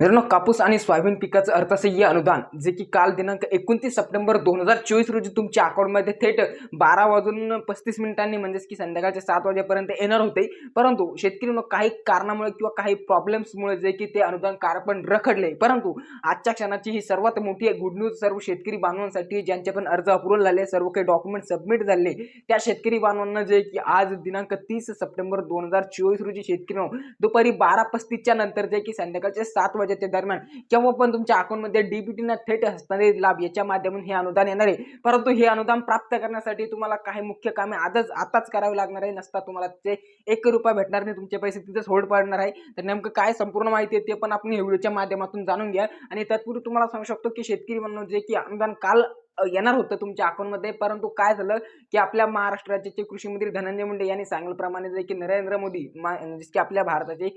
मित्रांनो कापूस आणि सोयाबीन पिकाचं अर्थसह्य अनुदान जे की काल दिनांक एकोणतीस सप्टेंबर दोन हजार चोवीस रोजी तुमच्या अकाउंटमध्ये थेट बारा वाजून पस्तीस मिनिटांनी म्हणजेच की संध्याकाळच्या सात वाजेपर्यंत येणार होते. परंतु शेतकरी काही कारणामुळे किंवा काही प्रॉब्लेम्समुळे जे की ते अनुदान कारपण रखडले. परंतु आजच्या क्षणाची ही सर्वात मोठी गुड न्यूज सर्व शेतकरी बांधवांसाठी ज्यांचे पण अर्ज अप्रूव्हल झाले सर्व काही डॉक्युमेंट सबमिट झाले त्या शेतकरी बांधवांना जे की आज दिनांक तीस सप्टेंबर दोन हजार चोवीस रोजी शेतकरी दुपारी बारा पस्तीसच्या नंतर जे की संध्याकाळचे सात वाजे म्हणजे वाजेच्या दरम्यान. केव्हा पण तुमच्या अकाउंटमध्ये डीबीटीना थेट हस्तांतरित लाभ याच्या माध्यमातून हे अनुदान येणार आहे. परंतु हे अनुदान प्राप्त करण्यासाठी तुम्हाला काही मुख्य कामे आजच आताच करावी लागणार आहे. नसता तुम्हाला ते एक रुपया भेटणार नाही. तुमचे पैसे तिथेच होल्ड पडणार आहे. तर नेमकं काय संपूर्ण माहिती आहे ते पण आपण व्हिडिओच्या माध्यमातून जाणून घ्या. आणि तत्पूर्वी तुम्हाला सांगू शकतो की शेतकरी म्हणून जे की अनुदान काल येणार होतं तुमच्या अकाउंटमध्ये. परंतु काय झालं की आपल्या महाराष्ट्र राज्याचे कृषी मंत्री धनंजय मुंडे यांनी सांगितल्याप्रमाणे जे की नरेंद्र मोदी मा की आपल्या भारताचे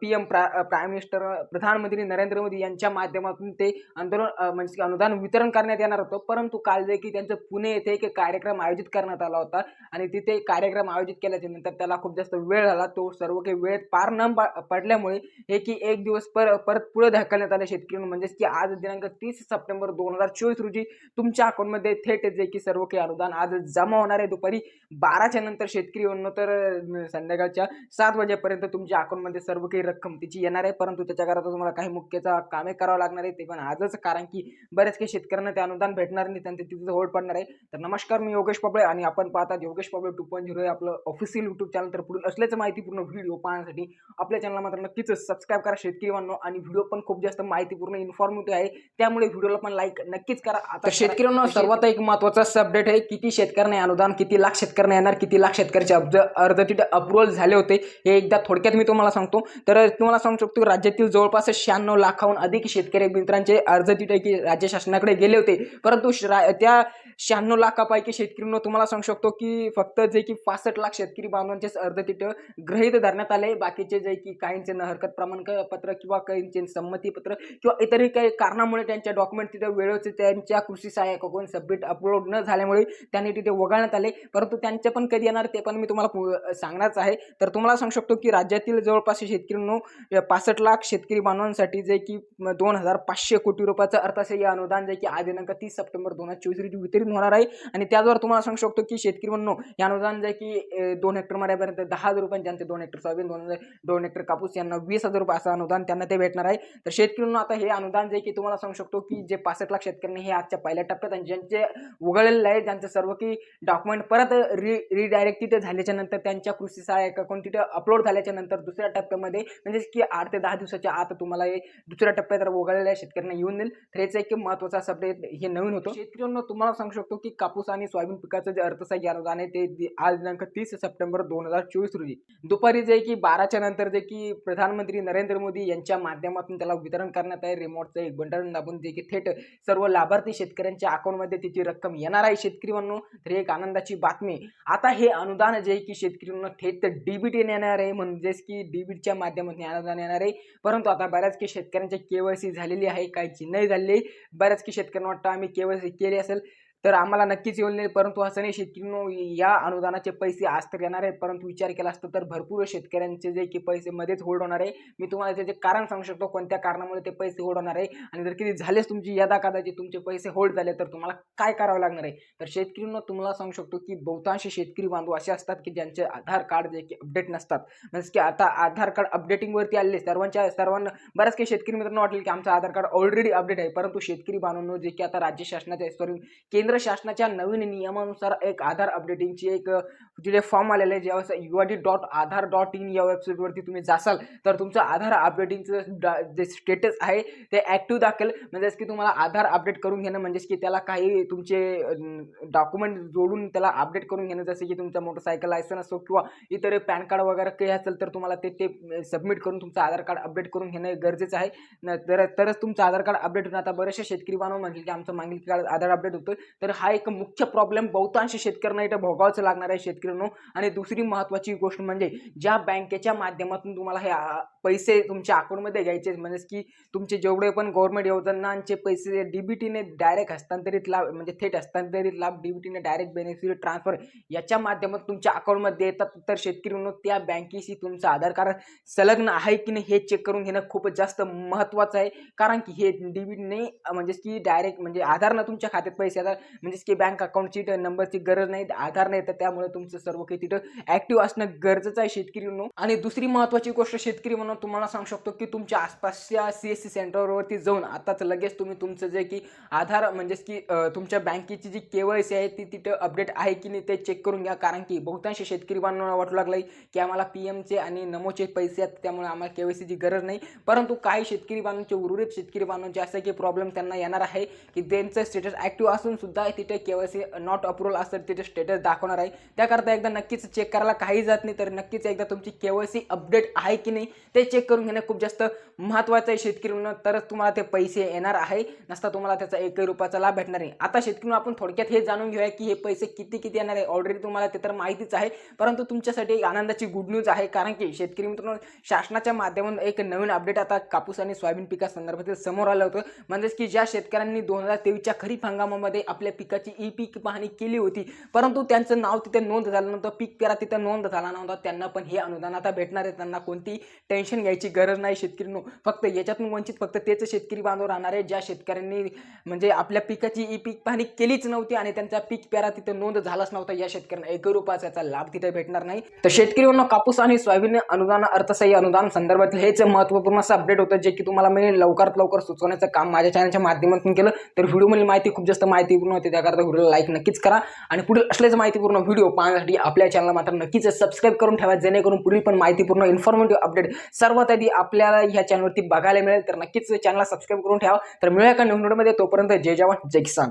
पी एम प्राईम मिनिस्टर प्रधानमंत्री नरेंद्र मोदी यांच्या माध्यमातून ते आंदोलन म्हणजे की अनुदान वितरण करण्यात येणार होतं. परंतु काल जे की त्यांचं पुणे येथे एक कार्यक्रम आयोजित करण्यात आला होता आणि तिथे कार्यक्रम आयोजित केल्याच्यानंतर त्याला खूप जास्त वेळ झाला. तो सर्व काही वेळेत पार न पा- पडल्यामुळे हे की एक दिवस पर परत पुढे ढकलण्यात आले शेतकऱ्यांना म्हणजेच की आज दिनांक तीस सप्टेंबर दोन हजार चोवीस रोजी तुमच्या तुमच्या अकाउंटमध्ये थेट जे की सर्व काही अनुदान आज जमा होणार आहे. दुपारी बाराच्या नंतर शेतकरी तर संध्याकाळच्या सात वाजेपर्यंत तुमच्या अकाउंटमध्ये सर्व काही रक्कम तिची येणार आहे. परंतु त्याच्याकरता तुम्हाला काही मुख्यचा कामे करावं लागणार आहे. ते पण आजच कारण की बऱ्याच काही शेतकऱ्यांना ते अनुदान भेटणार नाही त्यांचे तिथे होल्ड पडणार आहे. तर नमस्कार मी योगेश पबळे आणि आपण पाहतात Yogesh Pabale two point zero हे आपलं ऑफिशियल युट्यूब चॅनल तर पुढील असल्याचं माहितीपूर्ण व्हिडिओ पाहण्यासाठी आपल्या चॅनलला मात्र नक्कीच सबस्क्राईब करा शेतकरी बांधव. आणि व्हिडिओ पण खूप जास्त माहितीपूर्ण इन्फॉर्मेटिव्ह आहे. त्यामुळे व्हिडिओला पण लाईक नक्कीच करा. आता शेतकरी शेतकऱ्यांना सर्वात एक महत्त्वाचा अपडेट आहे किती शेतकऱ्यांना अनुदान किती लाख शेतकऱ्यांना येणार किती लाख शेतकऱ्याचे अर्ज अर्ज तिथे अप्रुव्हल झाले होते हे एकदा थोडक्यात मी तुम्हाला सांगतो. तर तुम्हाला सांगू शकतो की राज्यातील जवळपास शहाण्णव लाखाहून अधिक शेतकरी मित्रांचे अर्ज तिथे की राज्य शासनाकडे गेले होते. परंतु त्या शहाण्णव लाखापैकी शेतकऱ्यांना तुम्हाला सांगू शकतो की फक्त जे की पासष्ट लाख शेतकरी बांधवांचेच अर्ज तिथं गृहीत धरण्यात आले. बाकीचे जे की काहींचे न हरकत प्रमाणपत्र किंवा काहींचे संमतीपत्र किंवा इतरही काही कारणामुळे त्यांच्या डॉक्युमेंट तिथे वेळेचे त्यांच्या कृषी सहाय्यकाकडून सबमिट अपलोड न झाल्यामुळे त्यांनी तिथे वगळण्यात आले. परंतु त्यांचे पण कधी येणार ते पण मी तुम्हाला सांगणारच आहे. तर तुम्हाला सांगू शकतो की राज्यातील जवळपास शेतकरी पासष्ट लाख शेतकरी बांधवांसाठी जे की दोन हजार पाचशे कोटी रुपयाचं अर्थसहाय्य अनुदान जे की आज दिनांक तीस सप्टेंबर दोन हजार चोवीस रोजी वितरित होणार आहे. आणि त्याद्वारे तुम्हाला सांगू शकतो की शेतकरी म्हणून हे अनुदान जे की दोन हेक्टर मर्यापर्यंत दहा हजार रुपये ज्यांचे दोन हेक्टर सोयाबीन दोन हजार दोन हेक्टर कापूस यांना वीस हजार रुपये असं अनुदान त्यांना ते भेटणार आहे. तर शेतकऱ्यांना आता हे अनुदान जे की तुम्हाला सांगू शकतो की जे पासष्ट लाख शेतकऱ्यांनी हे आजच्या पहिल्या टप्प्यात आणि ज्यांचे उघडलेलं आहे ज्यांचं सर्व की डॉक्युमेंट परत रि रिडायरेक्ट तिथे झाल्याच्यानंतर त्यांच्या कृषी सहाय्यक अकाउंट तिथे अपलोड झाल्याच्यानंतर दुसऱ्या टप्प्यामध्ये म्हणजेच की आठ ते दहा दिवसाच्या आत तुम्हाला हे दुसऱ्या टप्प्यात जर उघडलेल्या शेतकऱ्यांना येऊन देईल. तर हेच एक महत्त्वाचा अपडेट हे नवीन होतं. शेतकऱ्यांना तुम्हाला सांगू शकतो की कापूस आणि सोयाबीन पिकाचं जे अर्थसहाय्य अनुदान आहे ते आज दिनांक तीस सप्टेंबर दोन हजार चोवीस रोजी. दुपारी जे की बाराच्या नंतर जे की प्रधानमंत्री नरेंद्र मोदी यांच्या माध्यमातून त्याला वितरण करण्यात आहे रिमोटचं एक बंडल दाबून जे की थेट सर्व लाभार्थी शेतकऱ्यांच्या अकाउंटमध्ये तिची रक्कम येणार आहे शेतकरी म्हणून तर एक आनंदाची बातमी आता हे अनुदान जे आहे की शेतकऱ्यांना थेट डीबीटी येणार आहे म्हणजेच की डीबीटीच्या माध्यमातून अनुदान येणार आहे. परंतु आता बऱ्याच की शेतकऱ्यांची केवायसी झालेली आहे काहीची नाही झालेली आहे. बऱ्याच की शेतकऱ्यांना वाटतं आम्ही केवायसी केली असेल. तर आम्हाला नक्कीच येऊ नाही परंतु असं नाही या अनुदानाचे पैसे आज तर येणार आहे परंतु विचार केला असता तर भरपूर शेतकऱ्यांचे जे की पैसे मध्येच होल्ड होणार आहे. मी तुम्हाला त्याचे कारण सांगू शकतो. कोणत्या कारणामुळे ते पैसे होल्ड होणार आहे? आणि जर किती झालेच तुमची यदा कदाचित तुमचे पैसे होल्ड झाले तर तुम्हाला काय करावं लागणार आहे? तर शेतकऱ्यांना तुम्हाला सांगू शकतो की बहुतांश शेतकरी बांधव असे असतात की ज्यांचे आधार कार्ड जे की अपडेट नसतात. म्हणजे की आता आधार कार्ड अपडेटिंगवरती आले सर्वांच्या सर्वांना बऱ्याच काही शेतकरी मित्रांना वाटेल की आमचं आधार कार्ड ऑलरेडी अपडेट आहे. परंतु शेतकरी बांधवांनो जे की आता राज्य शासनाच्या सॉरी केंद्र केंद्र शासनाच्या नवीन नियमानुसार एक आधार अपडेटिंगची एक तिथे फॉर्म आलेलं आहे. जेव्हा U R D dot Aadhaar dot in या वेबसाईटवरती तुम्ही जासाल तर तुमचं आधार अपडेटिंगचं डा- जे स्टेटस आहे ते ॲक्टिव्ह दाखल. म्हणजेच की तुम्हाला आधार अपडेट करून घेणं म्हणजेच की त्याला काही तुमचे डॉक्युमेंट जोडून त्याला अपडेट करून घेणं जसं की तुमचा मोटरसायकल लायसन असो किंवा इतर पॅन कार्ड वगैरे काही असेल तर तुम्हाला ते ते सबमिट करून तुमचं आधार कार्ड अपडेट करून घेणं गरजेचं आहे. न तर तरच तुमचं आधार कार्ड अपडेट होणं आता बरेचसे शेतकरी बांधव म्हणतील की आमचं मागील काळात आधार अपडेट होतं तर हा एक मुख्य प्रॉब्लेम बहुतांश शेतकऱ्यांना इथं भोगावचं लागणार आहे. शेतकरी मित्रांनो आणि दुसरी महत्त्वाची गोष्ट म्हणजे ज्या बँकेच्या माध्यमातून तुम्हाला हे पैसे तुमच्या अकाउंटमध्ये घ्यायचे म्हणजेच की तुमचे जेवढे पण गव्हर्नमेंट योजनांचे पैसे डीबीटीने डायरेक्ट हस्तांतरित लाभ म्हणजे थेट हस्तांतरित लाभ डीबीटीने डायरेक्ट बेनिफिट ट्रान्सफर याच्या माध्यमातून तुमच्या अकाउंटमध्ये येतात. तर शेतकरी त्या बँकेशी तुमचं आधार कार्ड संलग्न आहे की नाही हे चेक करून घेणं खूप जास्त महत्त्वाचं आहे. कारण की हे डीबीटीने म्हणजेच की डायरेक्ट म्हणजे आधारनं तुमच्या खात्यात पैसे येतात. म्हणजेच की बँक अकाउंटची नंबरची गरज नाही आधार नाही तर त्यामुळे तुमचं सर्व काही तिथं ऍक्टिव्ह असणं गरजेचं आहे शेतकरी म्हणून आणि दुसरी महत्त्वाची गोष्ट शेतकरी म्हणून तुम्हाला सांगू शकतो की तुमच्या आसपासच्या सी एस सी सेंटरवरती जाऊन आताच लगेच तुम्ही तुमचं जे की आधार म्हणजेच की तुमच्या बँकेची जी केवायसी आहे ती तिथं अपडेट आहे की नाही ते चेक करून घ्या. कारण की बहुतांश शेतकरी बांधवांना वाटू लागलं की आम्हाला पी एमचे आणि नमोचे पैसे आहेत त्यामुळे आम्हाला केवायसीची गरज नाही. परंतु काही शेतकरी बांधवांचे उर्वरित शेतकरी बांधवांचे असं की प्रॉब्लेम त्यांना येणार आहे की त्यांचं स्टेटस ॲक्टिव्ह असून सुद्धा तिथे केवायसी नॉट अप्रुव्हल असं तिथे स्टेटस दाखवणार आहे. त्याकरता एकदा नक्कीच चेक करायला काही जात नाही तर नक्कीच एकदा तुमची केवायसी अपडेट आहे की नाही ते चेक करून घेणं खूप जास्त महत्त्वाचं आहे शेतकरी म्हणून तरच तुम्हाला ते पैसे येणार आहे नसता तुम्हाला त्याचा एकही रुपयाचा लाभ भेटणार नाही. आता शेतकरी आपण थोडक्यात हे जाणून घेऊया की हे पैसे किती किती येणार आहे. ऑलरेडी तुम्हाला ते तर माहितीच आहे परंतु तुमच्यासाठी एक आनंदाची गुड न्यूज आहे. कारण की शेतकरी मित्रांनो शासनाच्या माध्यमातून एक नवीन अपडेट आता कापूस आणि सोयाबीन पिकासंदर्भातील समोर आलं होतं. म्हणजेच की ज्या शेतकऱ्यांनी दोन हजार तेवीसच्या खरीप हंगामामध्ये आपल्या पिकाची ई पीक पाहणी केली होती परंतु त्यांचं नाव तिथे नोंद झाल्यानंतर पीक पेरा तिथं नोंद झाला नव्हता. त्यांना पण हे अनुदान आता भेटणार आहे. त्यांना कोणती टेन्शन घ्यायची गरज नाही शेतकरी फक्त याच्यातून वंचित फक्त तेच शेतकरी बांधव राहणार आहे ज्या शेतकऱ्यांनी म्हणजे आपल्या पिकाची ई पीक पाहणी केलीच नव्हती आणि त्यांचा पीक पेरा तिथं नोंद झालाच नव्हता. या शेतकऱ्यांना एक रुपयाचा याचा लाभ तिथे भेटणार नाही. तर शेतकरी कापूस आणि सोयाबीन अनुदान अर्थसहाय्य अनुदान संदर्भातील हेच महत्त्वपूर्ण असं अपडेट होतं जे की तुम्हाला मी लवकरात लवकर सुचवण्याचं काम माझ्या चॅनलच्या माध्यमातून केलं. तर व्हिडिओमधील माहिती खूप जास्त माहितीपूर्ण होती. त्याकरता व्हिडिओला लाईक नक्कीच करा. आणि पुढील असल्याच माहितीपूर्ण व्हिडिओ पाहण्यासाठी आपल्या चॅनलला मात्र नक्कीच सबस्क्राईब करून ठेवा जेणेकरून पुढील पण माहितीपूर्ण इन्फॉर्मेटिव्ह अपडेट सर्वात आधी आपल्याला ह्या चॅनलवरती बघायला मिळेल. तर नक्कीच चॅनलला सबस्क्राईब करून ठेवा. तर मिळूया का न्यू व्हिडिओमध्ये तोपर्यंत जय जवान जय किसान.